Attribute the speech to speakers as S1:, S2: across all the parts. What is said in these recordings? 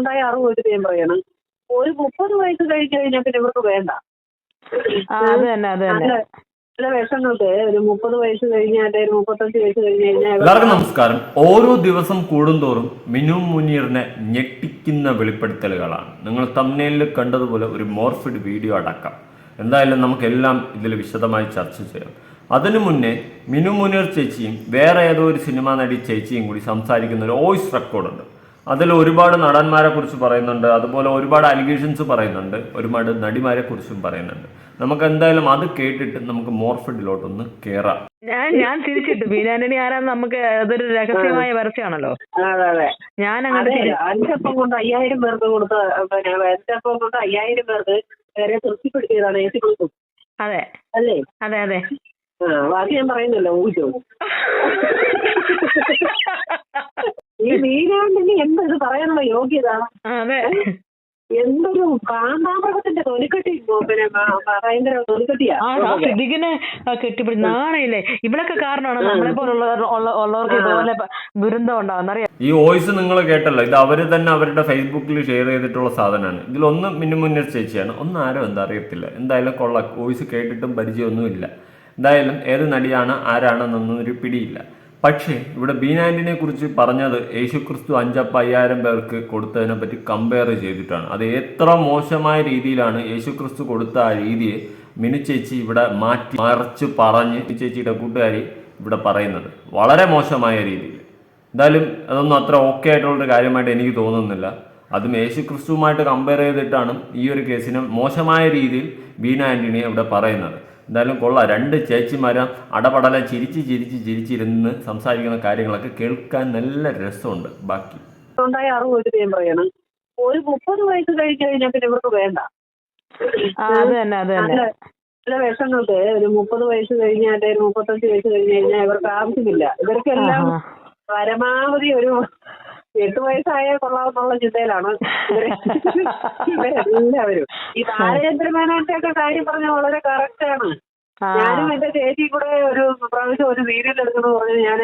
S1: ഉണ്ടായ അറിവ് വെച്ചിട്ട് ഞാൻ പറയാണ്. ഒരു മുപ്പത് വയസ്സ് കഴിഞ്ഞ് കഴിഞ്ഞാൽ പിന്നെ ഇവർക്ക് വേണ്ട.
S2: ആ അത് തന്നെ അത് തന്നെ.
S1: നല്ല ചില വിഷങ്ങൾക്ക് ഒരു മുപ്പത് വയസ്സ് കഴിഞ്ഞാൽ ഒരു മുപ്പത്തഞ്ച് വയസ്സ് കഴിഞ്ഞ് കഴിഞ്ഞാൽ ഇവർക്ക്
S3: എല്ലാവർക്കും നമസ്കാരം. ഓരോ ദിവസം കൂടുന്തോറും മിനു മുനീറിനെ ഞെട്ടിക്കുന്ന വെളിപ്പെടുത്തലുകളാണ്. നിങ്ങൾ തമ്മിലിൽ കണ്ടതുപോലെ ഒരു മോർഫിഡ് വീഡിയോ അടക്കം. എന്തായാലും നമുക്കെല്ലാം ഇതിൽ വിശദമായി ചർച്ച ചെയ്യാം. അതിനു മുന്നേ മിനു മുനീർ ചേച്ചിയും വേറെ ഏതോ ഒരു സിനിമാ നടി ചേച്ചിയും കൂടി സംസാരിക്കുന്ന ഒരു വോയിസ് റെക്കോർഡുണ്ട്. അതിൽ ഒരുപാട് നടന്മാരെ കുറിച്ച് പറയുന്നുണ്ട്. അതുപോലെ ഒരുപാട് അലിഗേഷൻസ് പറയുന്നുണ്ട്. ഒരുപാട് നടിമാരെ കുറിച്ചും പറയുന്നുണ്ട്. നമുക്ക് എന്തായാലും അത് കേട്ടിട്ട് നമുക്ക് മോർഫിഡിലോട്ടൊന്ന് കേറാം.
S2: ഞാൻ ഞാൻ തിരിച്ചിട്ടു. ബീനാന്റണി ആരാന്ന് നമുക്ക് അതൊരു രഹസ്യമായ വരച്ചാണല്ലോ
S1: അതെ അതെ.
S2: ഞാൻ അങ്ങനെ
S1: അതെ അഞ്ചപ്പം കൊണ്ട് അയ്യായിരം പേർക്ക് കൊടുത്ത എന്റെ അഞ്ചപ്പം കൊണ്ട് അയ്യായിരം പേർക്ക് വരെ തൃപ്തിപ്പെടുത്തിയതാണ് എ സി
S2: അതെ.
S1: അല്ലേ?
S2: അതെ അതെ.
S1: ആ ബാക്കി ഞാൻ പറയുന്നില്ല ഊഹിച്ചോ. ഈ വീരാണ്ടിന് എന്തൊരു പറയാനുള്ള യോഗ്യത?
S2: അതെ.
S1: എന്തൊരു കാന്താമൃഗത്തിന്റെ തൊലിക്കെട്ടി ഭയങ്കര തൊലിക്കെട്ടിയാ?
S2: സിദ്ദിഖിനെ കെട്ടിപ്പിടി നാണയില്ലേ? ഇവളൊക്കെ കാരണമാണ് നമ്മളെ പോലുള്ള ഉള്ളവർക്ക് ഇതുപോലെ ദുരന്തം ഉണ്ടാവുന്ന അറിയാം.
S3: ഈ വോയിസ് നിങ്ങൾ കേട്ടല്ലോ. ഇത് അവർ തന്നെ അവരുടെ ഫേസ്ബുക്കിൽ ഷെയർ ചെയ്തിട്ടുള്ള സാധനമാണ്. ഇതിലൊന്ന് മിന്നു മുന്നേർ ചേച്ചിയാണ്. ഒന്നും ആരും എന്താ അറിയത്തില്ല. എന്തായാലും കൊള്ള. വോയിസ് കേട്ടിട്ടും പരിചയമൊന്നുമില്ല. എന്തായാലും ഏത് നടിയാണ് ആരാണെന്നൊന്നൊരു പിടിയില്ല. പക്ഷേ ഇവിടെ ബീനാൻഡിനെ കുറിച്ച് പറഞ്ഞത് യേശുക്രിസ്തു അഞ്ചപ്പ അയ്യായിരം പേർക്ക് കൊടുത്തതിനെ പറ്റി കമ്പയർ ചെയ്തിട്ടാണ്. അത് എത്ര മോശമായ രീതിയിലാണ് യേശുക്രിസ്തു കൊടുത്ത ആ രീതിയെ മിനു ചേച്ചി ഇവിടെ മാറ്റി മറച്ച് പറഞ്ഞ് ചേച്ചിയുടെ കൂട്ടുകാരി ഇവിടെ പറയുന്നത്. വളരെ മോശമായ രീതിയിൽ. എന്തായാലും അതൊന്നും അത്ര ഓക്കെ ആയിട്ടുള്ളൊരു കാര്യമായിട്ട് എനിക്ക് തോന്നുന്നില്ല. അതും യേശു ക്രിസ്തുവുമായിട്ട് കമ്പയർ ചെയ്തിട്ടാണ് ഈ ഒരു കേസിനെ മോശമായ രീതിയിൽ ബീന ആന്റണിയെ ഇവിടെ പറയുന്നത്. എന്തായാലും കൊള്ളാം. രണ്ട് ചേച്ചിമാരും അടപടല ചിരിച്ച് ചിരിച്ച് ചിരിച്ചിരുന്ന് സംസാരിക്കുന്ന കാര്യങ്ങളൊക്കെ കേൾക്കാൻ നല്ല രസമുണ്ട്. ബാക്കി.
S1: ഉണ്ടായ അറിവ് വെച്ചിട്ട് ഞാൻ പറയാണ്. ഒരു മുപ്പത് വയസ്സ് കഴിഞ്ഞ് കഴിഞ്ഞാൽ പിന്നെ ഇവർക്ക് വേണ്ട.
S2: തന്നെ അത് തന്നെ.
S1: നല്ല ചില വിഷങ്ങൾക്ക് ഒരു മുപ്പത് വയസ്സ് കഴിഞ്ഞാൽ ഒരു മുപ്പത്തഞ്ച് വയസ്സ് കഴിഞ്ഞ് കഴിഞ്ഞാൽ ഇവർക്ക് ആവശ്യമില്ല. ഇവർക്കെല്ലാം പരമാവധി ഒരു എട്ട് വയസ്സായ കൊള്ളാമെന്നുള്ള ചിന്തയിലാണ് എല്ലാവരും ഈ ഈ ബാലചന്ദ്രമേനോന്റെ ഒക്കെ കാര്യം പറഞ്ഞ വളരെ കറക്റ്റ് ആണ്. ഞാനും എന്റെ ചേച്ചി കൂടെ ഒരു പ്രാവശ്യം ഒരു സീരിയൽ എടുക്കുന്നത് പറഞ്ഞ് ഞാൻ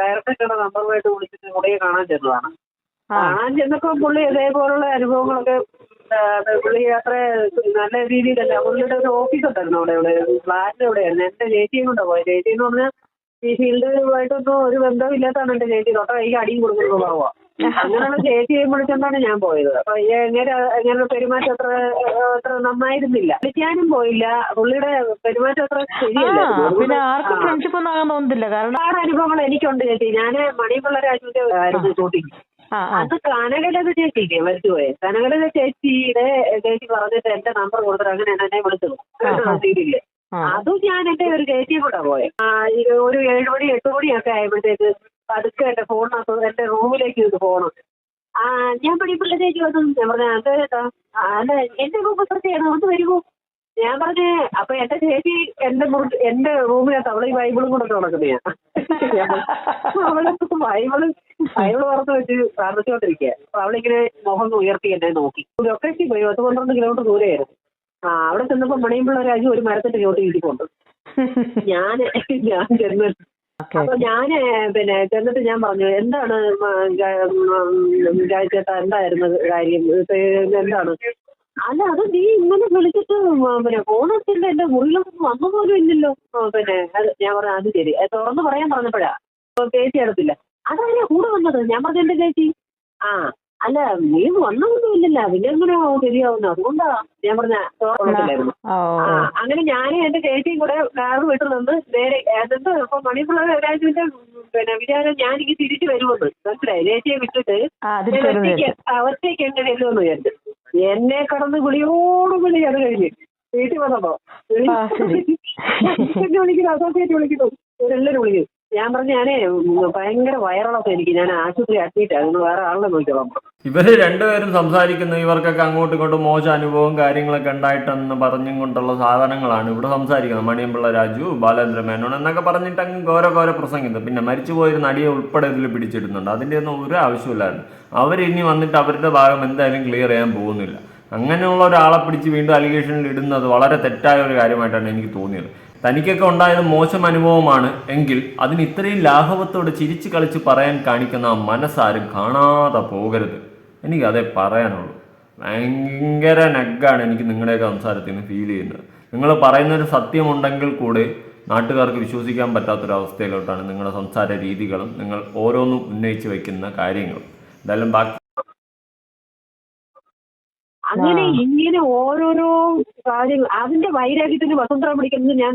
S1: ഡയറക്ടറുടെ നമ്പറുമായിട്ട് വിളിച്ചിട്ട് കൂടെ കാണാൻ ചെന്നതാണ്. കാണാൻ ചെന്നപ്പോ പുള്ളി ഇതേപോലുള്ള അനുഭവങ്ങളൊക്കെ പുള്ളി അത്ര നല്ല രീതിയിലല്ല. പുള്ളിയുടെ ഒരു ഓഫീസ് ഉണ്ടായിരുന്നു അവിടെ ഇവിടെ ഫ്ലാറ്റിന്റെ അവിടെയായിരുന്നു. എന്റെ ചേച്ചിയും കൊണ്ടാ പോയത് ചേച്ചി എന്ന് പറഞ്ഞാൽ ഈ ഫീൽഡുമായിട്ടൊന്നും ഒരു ബന്ധമില്ലാത്താണ് എന്റെ ചേച്ചി. തൊട്ടാ കൈക്ക് അടിയും കൊടുക്കുന്നു ഭാവമാ അങ്ങനെയുള്ള ചേച്ചിയെ വിളിച്ചുകൊണ്ടാണ് ഞാൻ പോയത്. അപ്പൊ എങ്ങനെ എങ്ങനെ പെരുമാറ്റം അത്ര അത്ര നന്നായിരുന്നില്ല. വിളിക്കാനും പോയില്ല. പുള്ളിയുടെ പെരുമാറ്റം അത്ര
S2: ആ പിന്നെ ആർക്കും ഫ്രണ്ട്ഷിപ്പ് ഒന്നും ആകാൻ തോന്നുന്നില്ല. കാരണം
S1: ഒരുപാട് അനുഭവങ്ങൾ എനിക്കുണ്ട് ചേച്ചി. ഞാൻ മണിപിള്ള രാജുവിന്റെ ആയിരുന്നു ഷൂട്ടിങ്.
S2: ആ ആ.
S1: അത് കനകലത ചേച്ചിക്ക് മരിച്ചുപോയെ. കനകലത ചേച്ചിയുടെ ചേച്ചി പറഞ്ഞിട്ട് എന്റെ നമ്പർ കൊടുത്തിട്ട് അങ്ങനെ എന്നെ വിളിച്ചു
S2: സീരിയൽ
S1: അതും ഞാൻ എന്റെ ഒരു ചേച്ചിയെ കൂടെ പോയെ. ആ, ഒരു ഏഴ് മണി എട്ട് മണിയൊക്കെ ആയപ്പോഴത്തേക്ക് പതുക്കെ എന്റെ ഫോണിനകത്ത് എന്റെ റൂമിലേക്ക് ഇത് പോകണം ആ ഞാൻ പണിപ്പിള്ള ചേച്ചി വന്നു ഞാൻ പറഞ്ഞ അത് കേട്ടോ അല്ല എന്റെ റൂം എത്രയാണ് ഒന്ന് വരുമോ ഞാൻ പറഞ്ഞേ അപ്പൊ എന്റെ ചേച്ചി എന്റെ എന്റെ റൂമിനകത്ത് അവളെ ഈ ബൈബിളും കൂടെ നടക്കുന്ന ഞാൻ. അവളെ ബൈബിൾ ബൈബിൾ പുറത്ത് വെച്ച് പ്രാർത്ഥിച്ചുകൊണ്ടിരിക്കുക അപ്പൊ അവളിങ്ങനെ മുഖം ഉയർത്തി എന്നെ നോക്കി. ലൊക്കേഷൻ പോയി പത്ത് പന്ത്രണ്ട് കിലോമീറ്റർ ദൂരെയായിരുന്നു. ആ അവിടെ ചെന്നപ്പോ മണിയുമ്പോൾ രാജ്യം ഒരു മരത്തിന്റെ ചോട്ട് കിട്ടിക്കൊണ്ട് ഞാൻ ഞാൻ ചെന്ന് അപ്പൊ ഞാൻ പിന്നെ ചെന്നിട്ട് ഞാൻ പറഞ്ഞു എന്താണ് ചേട്ടാ എന്തായിരുന്നു കാര്യം? എന്താണ്? അല്ല അത് നീ ഇങ്ങനെ വിളിച്ചിട്ട് പിന്നെ ഫോണെടുത്തില്ല എന്റെ മുറിയിലൊന്നും വന്നു പോലും ഇല്ലല്ലോ. പിന്നെ അത് ഞാൻ പറഞ്ഞു അത് ശരി. തുറന്ന് പറയാൻ പറഞ്ഞപ്പോഴാ. ചേച്ചി എടുത്തില്ല. അതാരാ കൂടെ വന്നത്? ഞാൻ പറഞ്ഞു എന്റെ ചേച്ചി? ആ അല്ല നീ വന്നൊന്നും ഇല്ലല്ല. പിന്നെ എങ്ങനെ ശരിയാവുന്നു അതുകൊണ്ടാ ഞാൻ പറഞ്ഞ തുറന്നില്ലായിരുന്നു
S2: ഓ.
S1: അങ്ങനെ ഞാനും എന്റെ ചേച്ചിയും കൂടെ കാറ് വിട്ടു നിന്ന് നേരെ എന്നിട്ട് ഇപ്പൊ മണിപ്പുള്ള രാജുവിന്റെ പിന്നെ വിചാരം ഞാൻ എനിക്ക് തിരിച്ചു വരുമെന്ന്. മനസ്സിലായി? ചേച്ചിയെ വിട്ടിട്ട് ഒറ്റയ്ക്ക് ഒറ്റയ്ക്ക് എങ്ങനെ വരുമെന്ന് വിചാരിച്ചു. എന്നെ കടന്ന് വിളിയോട് വിളി അത് കഴിഞ്ഞ്. വീട്ടിൽ വന്നപ്പോ. എന്നെ വിളിക്കുന്നു അസോസിയേറ്റ് വിളിക്കുന്നു. ഇവരെല്ലാരും വിളിക്കുന്നു. ഞാൻ പറഞ്ഞു ഞാനേ ഭയങ്കര വയറളൊക്കെ എനിക്ക്. ഞാൻ ആശുപത്രി അഡ്മിറ്റ്. ആയിരുന്നു വേറെ ആളിനെ നോക്കിക്കോളാം.
S3: ഇവർ രണ്ടുപേരും സംസാരിക്കുന്ന ഇവർക്കൊക്കെ അങ്ങോട്ടും ഇങ്ങോട്ടും മോശം അനുഭവവും കാര്യങ്ങളൊക്കെ ഉണ്ടായിട്ടെന്ന് പറഞ്ഞും കൊണ്ടുള്ള സാധനങ്ങളാണ് ഇവിടെ സംസാരിക്കുന്നത്. മണിയമ്പിള്ള രാജു ബാലേന്ദ്ര മേനോൻ എന്നൊക്കെ പറഞ്ഞിട്ട് അങ്ങ് ഓരോ ഘോര പ്രസംഗിക്കുന്നത് പിന്നെ മരിച്ചുപോയൊരു നടിയെ ഉൾപ്പെടെ ഇതിൽ പിടിച്ചിടുന്നുണ്ട്. അതിന്റെ ഒന്നും ഒരു ആവശ്യമില്ലായിരുന്നു അവരിനി വന്നിട്ട് അവരുടെ ഭാഗം എന്തായാലും ക്ലിയർ ചെയ്യാൻ പോകുന്നില്ല. അങ്ങനെയുള്ള ഒരാളെ പിടിച്ച് വീണ്ടും അലിഗേഷനിൽ ഇടുന്നത് വളരെ തെറ്റായ ഒരു കാര്യമായിട്ടാണ് എനിക്ക് തോന്നിയത്. തനിക്കൊക്കെ ഉണ്ടായത് മോശം അനുഭവമാണ് എങ്കിൽ അതിന് ഇത്രയും ലാഘവത്തോടെ ചിരിച്ചു കളിച്ച് പറയാൻ കാണിക്കുന്ന ആ മനസ്സാരും കാണാതെ പോകരുത്. എനിക്കതേ പറയാനുള്ളൂ. ഭയങ്കര നഗ്ഗാണ് എനിക്ക് നിങ്ങളുടെയൊക്കെ സംസാരത്തിൽ നിന്ന് ഫീൽ ചെയ്യുന്നത്. നിങ്ങൾ പറയുന്നൊരു സത്യമുണ്ടെങ്കിൽ കൂടി നാട്ടുകാർക്ക് വിശ്വസിക്കാൻ പറ്റാത്തൊരവസ്ഥയിലോട്ടാണ് നിങ്ങളുടെ സംസാര രീതികളും നിങ്ങൾ ഓരോന്നും ഉന്നയിച്ച് വയ്ക്കുന്ന കാര്യങ്ങളും എന്തായാലും ബാക്കി
S1: അങ്ങനെ ഇങ്ങനെ ഓരോരോ കാര്യങ്ങൾ അതിന്റെ വൈരാഗ്യത്തിന് വസന്ത പിടിക്കുന്നത് ഞാൻ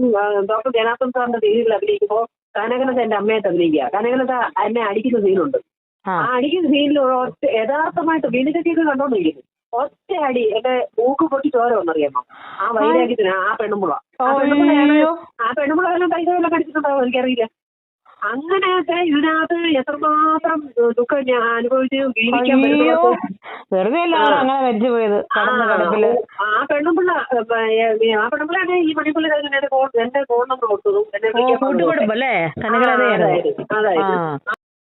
S1: ഡോക്ടർ ജനാർദ്ദൻ സാറിന്റെ സീനുകൾ അഭിനയിക്കുമ്പോൾ കനകലത എന്റെ അമ്മയെ അഭിനയിക്കുക. കനകലത എന്നെ അടിക്കുന്ന സീനുണ്ട് അടിക്കുന്ന സീനിൽ ഒറ്റ യഥാർത്ഥമായിട്ട് വീണിച്ചൊക്കെ കണ്ടോണ്ടിരിക്കുന്നു ഒറ്റ അടി എന്റെ ഊക്ക് പൊട്ടി ചോര വന്നറിയാമോ? ആ വൈരാഗ്യത്തിന് ആ പെണ്ണുമ്പുള ആ പെണ്ണുമ്പുള കൈകളെല്ലാം കടിച്ചിട്ടുണ്ടാവും എനിക്കറിയില്ല. അങ്ങനെയൊക്കെ ഇതിനകത്ത് എത്രമാത്രം ദുഃഖം ഞാൻ അനുഭവിച്ച് ജീവിക്കാൻ പറ്റുന്നത്
S2: വെറുതെ അങ്ങനെ
S1: ആ പെണ്ണുമ്പിള്ള ആ പെണ്ണുമ്പിള്ളാണ് ഈ മണിപ്പുള്ളി എന്റെ ഫോൺ നമ്പർ കൊടുത്തതും അതായത്, അതായത്.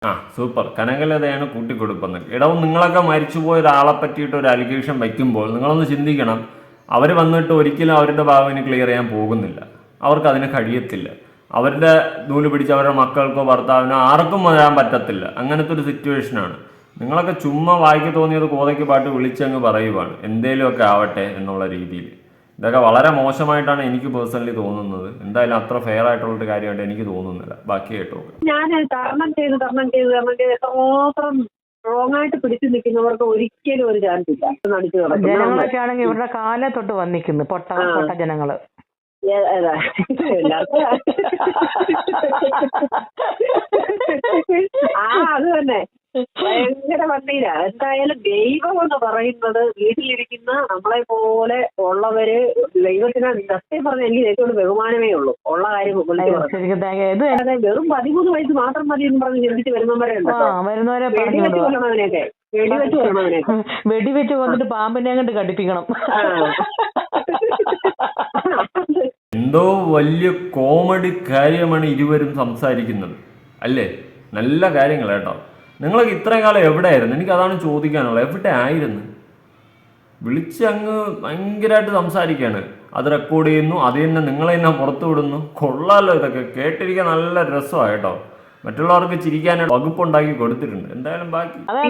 S2: ആ
S3: സൂപ്പർ. കനകലതയാണ് കൂട്ടിക്കൊടുപ്പെന്ന്. ഇടവും നിങ്ങളൊക്കെ മരിച്ചുപോയ ഒരാളെ പറ്റിയിട്ട് ഒരു അലിഗേഷൻ വയ്ക്കുമ്പോൾ നിങ്ങളൊന്ന് ചിന്തിക്കണം. അവർ വന്നിട്ട് ഒരിക്കലും അവരുടെ ഭാവിന് ക്ലിയർ ചെയ്യാൻ പോകുന്നില്ല. അവർക്ക് അതിന് കഴിയത്തില്ല. അവരുടെ നൂൽ പിടിച്ച് അവരുടെ മക്കൾക്കോ ഭർത്താവിനോ ആർക്കും വരാൻ പറ്റത്തില്ല. അങ്ങനത്തെ ഒരു സിറ്റുവേഷനാണ് നിങ്ങളൊക്കെ ചുമ്മാ വായിക്ക് തോന്നിയത് കോതയ്ക്ക് പാട്ട് വിളിച്ചങ്ങ് പറയുവാണ്. എന്തേലുമൊക്കെ ആവട്ടെ എന്നുള്ള രീതിയിൽ. ഇതൊക്കെ വളരെ മോശമായിട്ടാണ് എനിക്ക് പേഴ്സണലി തോന്നുന്നത്. എന്തായാലും അത്ര ഫെയർ ആയിട്ടുള്ള ഒരു കാര്യമായിട്ട് എനിക്ക് തോന്നുന്നില്ല. ബാക്കി കേട്ടോ.
S1: ഞാൻ തരണം ചെയ്ത് തരണം ചെയ്ത് തരണം ചെയ്ത് എത്രമാത്രം റോങ് ആയിട്ട് പിടിച്ചു നിൽക്കുന്നവർക്ക് ഒരിക്കലും ഒരു ചാൻസ് ഇല്ല.
S2: ജനങ്ങളൊക്കെ ആണെങ്കിൽ ഇവരുടെ കാലെ തൊട്ട് വന്നിക്കുന്നു. പൊട്ട പൊട്ട
S1: ജനങ്ങൾ. ആ അത് തന്നെ. ഭയങ്കര വണ്ടിയിലാണ് എന്തായാലും ദൈവം എന്ന് പറയുന്നത് വീട്ടിലിരിക്കുന്ന നമ്മളെ പോലെ ഉള്ളവര് ദൈവത്തിന് സത്യം പറഞ്ഞ എനിക്ക് ഏറ്റവും ബഹുമാനമേ ഉള്ളൂ. ഉള്ള കാര്യം വെറും പതിമൂന്ന് വയസ്സ് മാത്രം മതി എന്ന് പറഞ്ഞ് ചിന്തിച്ച് വരുന്നവരെ വെടിവെച്ച് വെടിവെച്ച് കൊല്ലണവനെയൊക്കെ.
S2: വെടിവെച്ച് കൊന്നിട്ട് പാമ്പിനെ അങ്ങോട്ട് കടിപ്പിക്കണം.
S3: എന്തോ വലിയ കോമഡി കാര്യമാണ് ഇരുവരും സംസാരിക്കുന്നത്. അല്ലേ? നല്ല കാര്യങ്ങൾ കേട്ടോ. നിങ്ങളൊക്കെ ഇത്രയും കാലം എവിടെയായിരുന്നു? എനിക്ക് അതാണ് ചോദിക്കാനുള്ളത്. എവിടെ ആയിരുന്നു വിളിച്ച് അങ്ങ് ഭയങ്കരമായിട്ട് സംസാരിക്കുകയാണ് അത് റെക്കോർഡ് ചെയ്യുന്നു അത് തന്നെ നിങ്ങളെ തന്നെ പുറത്തു വിടുന്നു? കൊള്ളാലോ ഇതൊക്കെ. കേട്ടിരിക്കാൻ നല്ല രസമാണ് കേട്ടോ. മറ്റുള്ളവർക്ക് വകുപ്പ് വകുപ്പുണ്ടാക്കി കൊടുത്തിട്ടുണ്ട്. എന്തായാലും ബാക്കി
S2: അതെ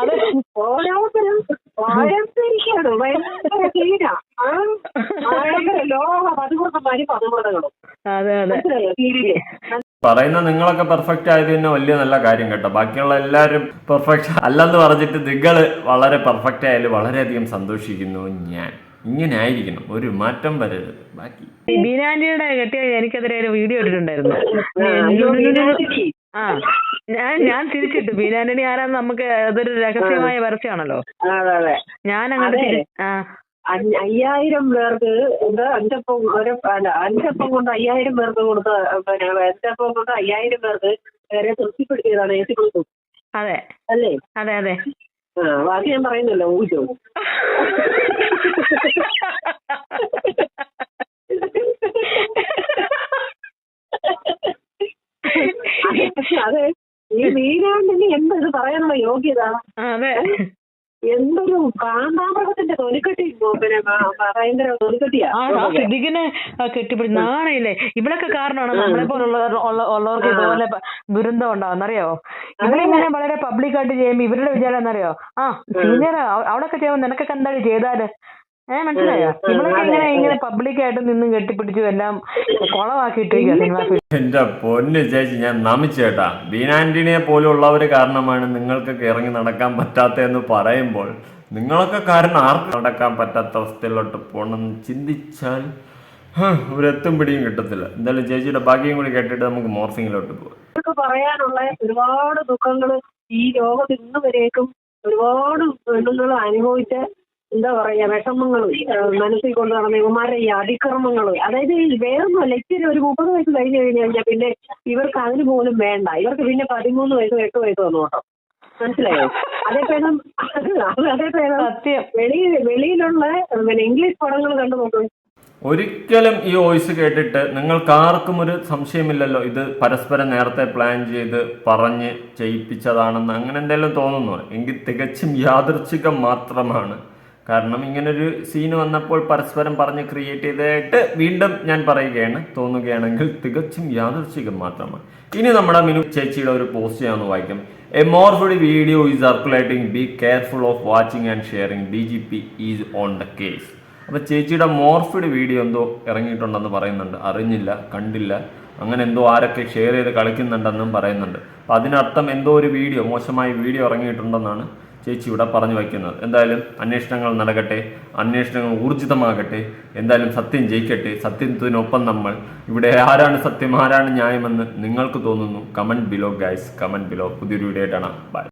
S2: അതെ.
S1: ഓരോരുത്തരും ഭയങ്കരിക്കാണ് ഭയങ്കര ഭയങ്കര ലോക മനസ്സിലായോ?
S3: പറയുന്ന നിങ്ങളൊക്കെ പെർഫെക്റ്റ് ആയത് തന്നെ വലിയ നല്ല കാര്യം കേട്ടോ. ബാക്കിയുള്ള എല്ലാവരും പെർഫെക്റ്റ് അല്ലെന്ന് പറഞ്ഞിട്ട് നിങ്ങൾ വളരെ പെർഫെക്റ്റ് ആയാലും വളരെയധികം സന്തോഷിക്കുന്നു ഞാൻ. ഇങ്ങനെ ആയിരിക്കണം. ഒരു മാറ്റം വരരുത്. ബാക്കി.
S2: ബീനാൻഡിയുടെ കെട്ടിയ എനിക്കെതിരെ ഒരു വീഡിയോ ഇട്ടിട്ടുണ്ടായിരുന്നു.
S1: ആ,
S2: ഞാൻ ഞാൻ തിരിച്ചിട്ടു. ബീനാന്റണി ആരാന്ന് നമുക്ക് അതൊരു രഹസ്യമായ വരച്ചാണല്ലോ
S1: അതെ അതെ.
S2: ഞാൻ അങ്ങോട്ട് ആ.
S1: അയ്യായിരം പേർക്ക് എന്താ അഞ്ചപ്പം ഒരു അല്ല അഞ്ചപ്പം കൊണ്ട് അയ്യായിരം പേർക്ക് കൊടുത്ത പിന്നെ അഞ്ചപ്പം കൊണ്ട് അയ്യായിരം പേർക്ക് വരെ തൃപ്തിപ്പെടുത്തിയതാണ് എ സി കൊടുത്തു
S2: അതെ.
S1: അല്ലേ?
S2: അതെ അതെ.
S1: ആ ബാക്കി ഞാൻ പറയുന്നല്ലോ ഊജോ അതെ. ഈ മീനാണ്ടിന് എന്താ ഇത് പറയാനുള്ള യോഗ്യത?
S2: അതെ.
S1: എന്തൊരു കാന്താമൃഗത്തിന്റെ തൊലിക്കെട്ടി പിന്നെ ഭയങ്കര തൊലിക്കെട്ടിയാ?
S2: സിദ്ദിഖിനെ കെട്ടിപ്പിടി നാണയില്ലേ? ഇവളൊക്കെ കാരണമാണ് നമ്മളെ പോലുള്ള ഉള്ളവർക്ക് ഇതുപോലെ ദുരന്തം ഉണ്ടാവുന്നറിയോ ഇവരിങ്ങനെ വളരെ പബ്ലിക് ആയിട്ട് ചെയ്യുമ്പോ ഇവരുടെ വിചാരം എന്നറിയോ ആ സീനിയർ അവിടൊക്കെ ചെയ്യുമ്പോ നിനക്കൊക്കെ എന്താടി ചെയ്താൽ? ഏഹ് മനസ്സിലായോ? നിങ്ങളൊക്കെ ഇങ്ങനെ ഇങ്ങനെ പബ്ലിക്കായിട്ട് നിന്നും കെട്ടിപ്പിടിച്ചു എല്ലാം കുളമാക്കിയിട്ടിരിക്കുക സിനിമ
S3: എന്റെ പൊന്ന് ചേച്ചി ഞാൻ നമിച്ചേട്ടാ ബീനാന്റിനെ പോലുള്ളവര് കാരണമാണ് നിങ്ങൾക്കൊക്കെ ഇറങ്ങി നടക്കാൻ പറ്റാത്തതെന്ന് പറയുമ്പോൾ നിങ്ങളൊക്കെ കാരണം ആർക്കും നടക്കാൻ പറ്റാത്ത അവസ്ഥയിലോട്ട് പോണെന്ന് ചിന്തിച്ചാൽ ഹ്, ഒരെത്തും പിടിയും കിട്ടത്തില്ല. എന്തായാലും ചേച്ചിയുടെ ബാക്കിയും കൂടി കേട്ടിട്ട് നമുക്ക് മോർസിങ്ങിലോട്ട് പോകാം
S1: നമുക്ക് പറയാനുള്ള ഒരുപാട് ദുഃഖങ്ങൾ ഈ ലോകത്ത് ഇന്ന് വരേക്കും ഒരുപാട് പെണ്ണുങ്ങൾ അനുഭവിച്ച എന്താ പറയാ വിഷമങ്ങളും മനസ്സിൽ കൊണ്ട് നടന്ന ഇവന്മാരുടെ ഈ അതിക്രമങ്ങളും. അതായത് ഈ വേറൊന്നുമല്ല ഇച്ചിരി ഒരു മുപ്പത് വയസ്സ് കഴിഞ്ഞ് കഴിഞ്ഞ് കഴിഞ്ഞാൽ പിന്നെ ഇവർക്ക് അതിന് പോലും വേണ്ട. ഇവർക്ക് പിന്നെ പതിമൂന്ന് വയസ്സും എട്ട് വയസ്സും വന്നു കേട്ടോ മനസ്സിലായോ? അതേ പേരം അതേ പേരം
S2: സത്യം.
S1: വെളിയിൽ വെളിയിലുള്ള പിന്നെ ഇംഗ്ലീഷ് പടങ്ങൾ കണ്ടു നോക്കും.
S3: ഒരിക്കലും ഈ വോയിസ് കേട്ടിട്ട് നിങ്ങൾക്ക് ആർക്കും ഒരു സംശയമില്ലല്ലോ. ഇത് പരസ്പരം നേരത്തെ പ്ലാൻ ചെയ്ത് പറഞ്ഞ് ചെയ്യിപ്പിച്ചതാണെന്ന്. അങ്ങനെ എന്തെങ്കിലും തോന്നുന്നു? എങ്കിൽ തികച്ചും യാദൃച്ഛികം മാത്രമാണ്. കാരണം ഇങ്ങനൊരു സീൻ വന്നപ്പോൾ പരസ്പരം പറഞ്ഞ് ക്രിയേറ്റ് ചെയ്തതായിട്ട് വീണ്ടും ഞാൻ പറയുകയാണ് തോന്നുകയാണെങ്കിൽ തികച്ചും യാദൃശ്ചികം മാത്രമാണ്. ഇനി നമ്മുടെ മിനു ചേച്ചിയുടെ ഒരു പോസ്റ്റ് ഞാൻ ഒന്ന് വായിക്കാം. A morphed video is circulating be careful of watching and sharing D G P is on the case അപ്പോൾ ചേച്ചിയുടെ മോർഫിഡ് വീഡിയോ എന്തോ ഇറങ്ങിയിട്ടുണ്ടെന്ന് പറയുന്നുണ്ട്. അറിഞ്ഞില്ല കണ്ടില്ല. അങ്ങനെ എന്തോ ആരൊക്കെ ഷെയർ ചെയ്ത് കളിക്കുന്നുണ്ടെന്നും പറയുന്നുണ്ട്. അപ്പം അതിനർത്ഥം എന്തോ ഒരു വീഡിയോ മോശമായ വീഡിയോ ഇറങ്ങിയിട്ടുണ്ടെന്നാണ്. ചേച്ചി ഇവിടെ പറഞ്ഞു വയ്ക്കുന്നത്. എന്തായാലും അന്വേഷണങ്ങൾ നടക്കട്ടെ അന്വേഷണങ്ങൾ ഊർജിതമാകട്ടെ എന്തായാലും സത്യം ജയിക്കട്ടെ സത്യത്തിനൊപ്പം നമ്മൾ. ഇവിടെ ആരാണ് സത്യം ആരാണ് ന്യായമെന്ന് നിങ്ങൾക്ക് തോന്നുന്നു. Comment below guys comment below പുതിയൊരു വീഡിയോ ആയിട്ടാണ്. ബൈ